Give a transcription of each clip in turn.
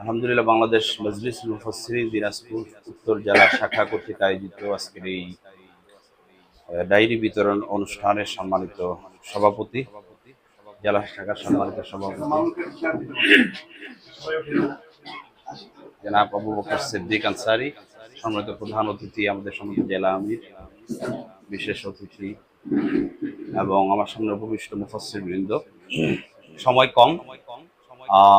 আলহামদুলিল্লাহ, বাংলাদেশ মজলিস মুফাসসিরিন দিনাজপুর উত্তর জেলা শাখা কর্তৃক আয়োজিত আজকের এই ডায়েরি বিতরণ অনুষ্ঠানের সম্মানিত সভাপতি, জেলা শাখার সম্মানিত সভাপতি, জনাব আবু বকর সিদ্দিক আনসারি, সম্মানিত প্রধান অতিথি আমাদের সম্মানিত জেলা আমির, বিশেষ অতিথি, এবং আমার সামনে উপবিষ্ট মুফাসসির বৃন্দ সময় কম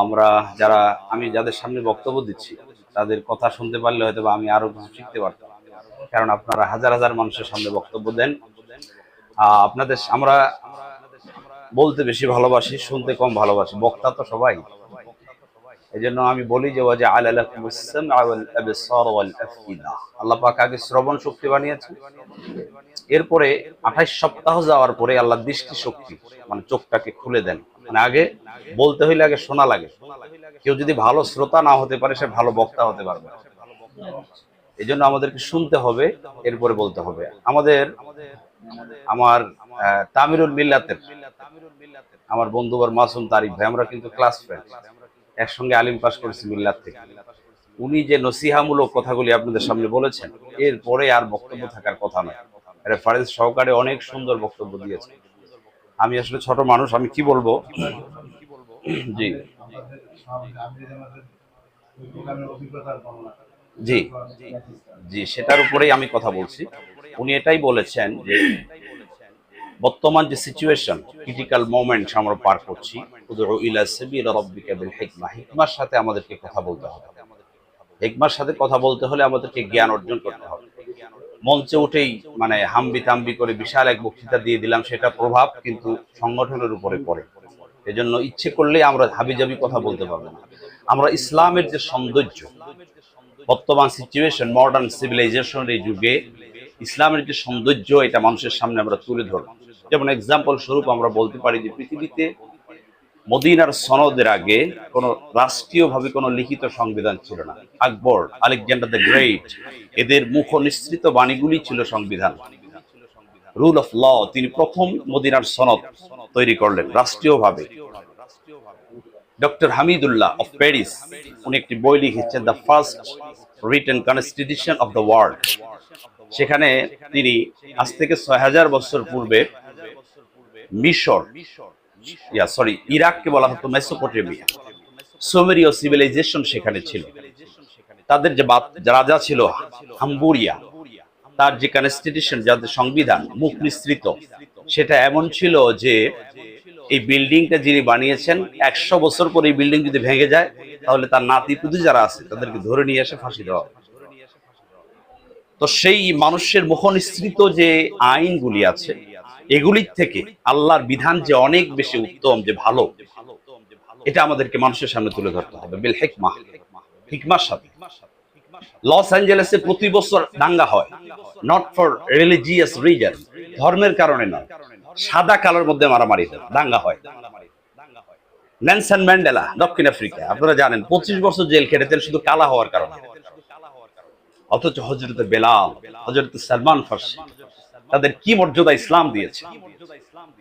আমরা যারা, আমি যাদের সামনে বক্তব্য দিচ্ছি, তাদের কথা শুনতে পারলে হয়তো আমি আরও কিছু শিখতে পারতাম। কারণ আপনারা হাজার হাজার মানুষের সামনে বক্তব্য দেন। আপনাদের, আমরা বলতে বেশি ভালোবাসি, শুনতে কম ভালোবাসি। বক্তা তো সবাই। এই জন্য আমি বলি যে আল্লাহ পাক আগে শ্রবণ শক্তি বানিয়েছেন। এরপরে 28 সপ্তাহ যাওয়ার পরে আল্লাহ দৃষ্টি শক্তি মানে চোখটাকে খুলে দেন। মানে আগে বলতে হইলে আগে শোনা লাগে। কেউ যদি ভালো শ্রোতা না হতে পারে, সে ভালো বক্তা হতে পারবে এই জন্য আমাদেরকে শুনতে হবে, এরপরে বলতে হবে। আমাদের, আমার তামিরুল মিল্লাতের, আমার বন্ধু আর মাসুম তারিফ ভাই, আমরা কিন্তু ক্লাস ফ্রেন্ড একসঙ্গে আলিম পাস করেছি মিল্লাত থেকে। উনি যে নসিহামূলক কথাগুলি আপনাদের সামনে বলেছেন, এরপরে আর বক্তব্য থাকার কথা নয়। রেফারেন্স সহকারে অনেক সুন্দর বক্তব্য দিয়েছে আমি আসলে ছোট মানুষ, আমি কি বলব? জি। জি। জি, সেটার উপরেই আমি কথা বলছি। উনি এটাই বলেছেন যে বর্তমান যে সিচুয়েশন ক্রিটিক্যাল মোমেন্ট আমরা পার করছি হিকমার সাথে আমাদেরকে কথা বলতে হবে। হিকমার সাথে কথা বলতে হলে আমাদেরকে জ্ঞান অর্জন করতে হবে। মঞ্চে উঠেই মানে হাম্বি তাম্বি করে বিশাল এক বক্তৃতা দিয়ে দিলাম, সেটা প্রভাব কিন্তু সংগঠনের উপরে পড়ে। এজন্য ইচ্ছে করলে আমরা হাবিজাবি কথা বলতে পারব না। আমরা ইসলামের যে সৌন্দর্য, বর্তমান সিচুয়েশন মডার্ন সিভিলাইজেশনের এই যুগে ইসলামের যে সৌন্দর্য, এটা মানুষের সামনে আমরা তুলে ধরব। যেমন এক্সাম্পল স্বরূপ আমরা বলতে পারি যে পৃথিবীতে মদিনার সনদের আগে কোনো রাষ্ট্রীয়ভাবে কোনো লিখিত সংবিধান ছিল না। আকবর, আলেকজান্ডার দ্য গ্রেট, এদের মুখ নিঃসৃত বাণীগুলি ছিল সংবিধান। রুল অফ ল, তিনি প্রথম মদিনার সনদ তৈরি করলেন রাষ্ট্রীয়ভাবে। ডক্টর হামিদুল্লাহ অফ প্যারিস, উনি একটি বই লিখেছেন, the first written constitution of the world. সেখানে তিনি আজ থেকে ছয় হাজার বছর পূর্বে মিশর ইয়া সরি ইরাককে বলা হতো মেসোপটেমিয়া সোমেরীয় সিভিলাইজেশন সেখানে ছিল। তাদের যে রাজা ছিল হাম্বুরিয়া, তার যে কনস্টিটিউশন যাদের সংবিধান, মুখ নিঃসৃত সেটা এমন ছিল যে এই বিল্ডিংটা যিনি বানিয়েছেন, একশো বছর পর এই বিল্ডিং যদি ভেঙে যায়, তাহলে তার নাতি পুতি যারা আছে, তাদেরকে ধরে নিয়ে এসে ফাঁসি দেওয়া তো সেই মানুষের মুখ নিঃসৃত যে আইনগুলি আছে এগুলির থেকে আল্লাহর বিধান যে অনেক বেশি উত্তম, যে ভালো, এটা আমাদেরকে মানুষের সামনে তুলে ধরতে হবে। হিকমা। হিকমার সাথে। লস অ্যাঞ্জেলেসে প্রতি বছর দাঙ্গা হয়। নট ফর রিলিজিয়াস রিজন ধর্মের কারণে নয়। সাদা কালোর মধ্যে মারামারি দাঙ্গা হয়। নেলসন ম্যান্ডেলা, দক্ষিণ আফ্রিকা আপনারা জানেন, পঁচিশ বছর জেল খেটেছেন শুধু কালা হওয়ার কারণে। অথচ হজরত বেলাল হজরত সালমান ফার্সি, তাদের কি মর্যাদা ইসলাম দিয়েছে?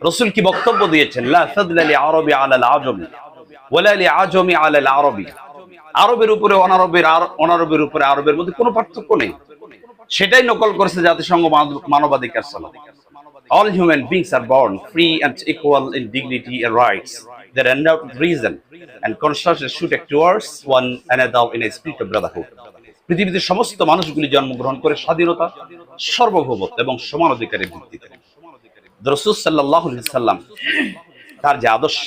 রসুল কি বক্তব্য দিয়েছেন? আরবি আলাল আজমি ওয়ালা লি আজমি আলাল আরবি আরবের উপরে অনারবের অনারবের উপরে আরবের মধ্যে কোনো পার্থক্য নেই। সেটাই নকল করেছে জাতিসংঘ মানব- মানবাধিকার সালাম All human beings are born free and equal in dignity and rights. Their endowed with reason and conscience should act towards one another in a spirit of brotherhood. পৃথিবীতে সমস্ত মানুষগুলি জন্মগ্রহণ করে স্বাধীনতা, সার্বভৌমত্ব এবং সমান অধিকারের ভিত্তিতে। রসুল সাল্লাহ সাল্লাম তার যে আদর্শ,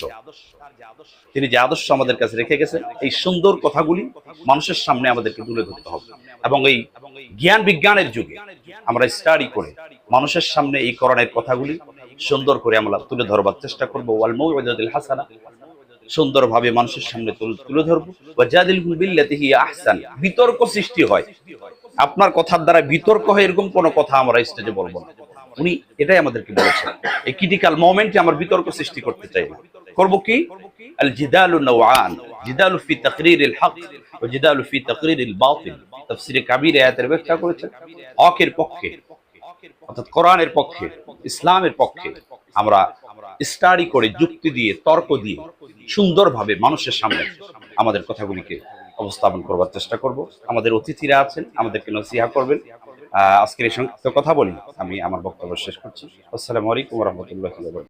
তিনি যে আদর্শ আমাদের কাছে রেখে গেছেন এই সুন্দর কথাগুলি মানুষের সামনে আমাদেরকে তুলে ধরতে হবে। এবং এই জ্ঞান বিজ্ঞানের যুগে আমরা স্টাডি করে মানুষের সামনে এই করণের কথাগুলি সুন্দর করে আমরা তুলে ধরবার চেষ্টা করব। ওয়াল মৌজাদিল হাসানা সুন্দরভাবে মানুষের সামনে তুলে ধরবো। আহসান। বিতর্ক সৃষ্টি হয়। আপনার কথার দ্বারা বিতর্ক হয়, এরকম কোনো কথা আমরা স্টেজে বলব না। উনি এটাই আমাদেরকে বলেছেন। এই ক্রিটিক্যাল মোমেন্টে আমার বিতর্ক সৃষ্টি করতে চাই করব কি? আল জিদালু নওয়ান। জিদালু ফি তাকরিরিল হক ও জিদালু ফি পক্ষে অর্থাৎ কোরআনের পক্ষে, ইসলামের পক্ষে আমরা স্টাডি করে, যুক্তি দিয়ে, তর্ক দিয়ে, সুন্দরভাবে মানুষের সামনে আমাদের কথাগুলিকে অবস্থাপন করবার চেষ্টা করব। আমাদের অতিথিরা আছেন, আমাদেরকে নসিহা করবেন। আজকের এই সংক্ষিপ্ত কথা বলি, আমি আমার বক্তব্য শেষ করছি। আসসালামু আলাইকুম রহমতুল্লাহ